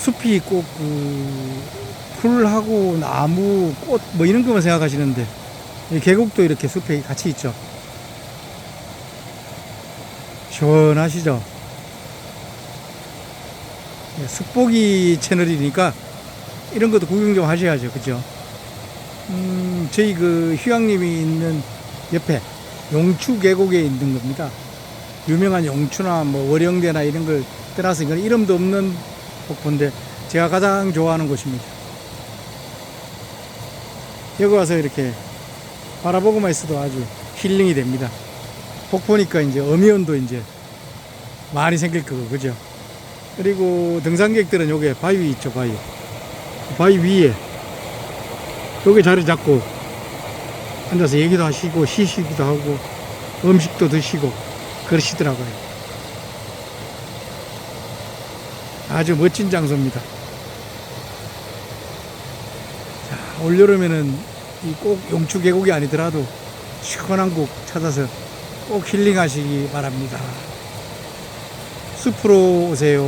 숲이 꼭 그, 풀하고 나무, 꽃 뭐 이런 것만 생각하시는데 이 계곡도 이렇게 숲에 같이 있죠. 시원하시죠? 예, 숲보기 채널이니까 이런 것도 구경 좀 하셔야죠. 그죠? 음, 저희 그 휴양림이 있는 옆에 용추 계곡에 있는 겁니다. 유명한 용추나 뭐 월영대나 이런 걸 떠나서 이건 이름도 없는 폭포인데 제가 가장 좋아하는 곳입니다. 여기 와서 이렇게 바라보고만 있어도 아주 힐링이 됩니다. 폭포니까 이제 어미온도 이제 많이 생길 거고 그죠? 그리고 등산객들은 여기 바위 있죠 바위 바위 위에 여기 자리 잡고 앉아서 얘기도 하시고 쉬시기도 하고 음식도 드시고 그러시더라고요. 아주 멋진 장소입니다. 자, 올여름에는 이꼭 용추 계곡이 아니더라도 시원한 곳 찾아서 꼭 힐링하시기 바랍니다. 숲으로 오세요.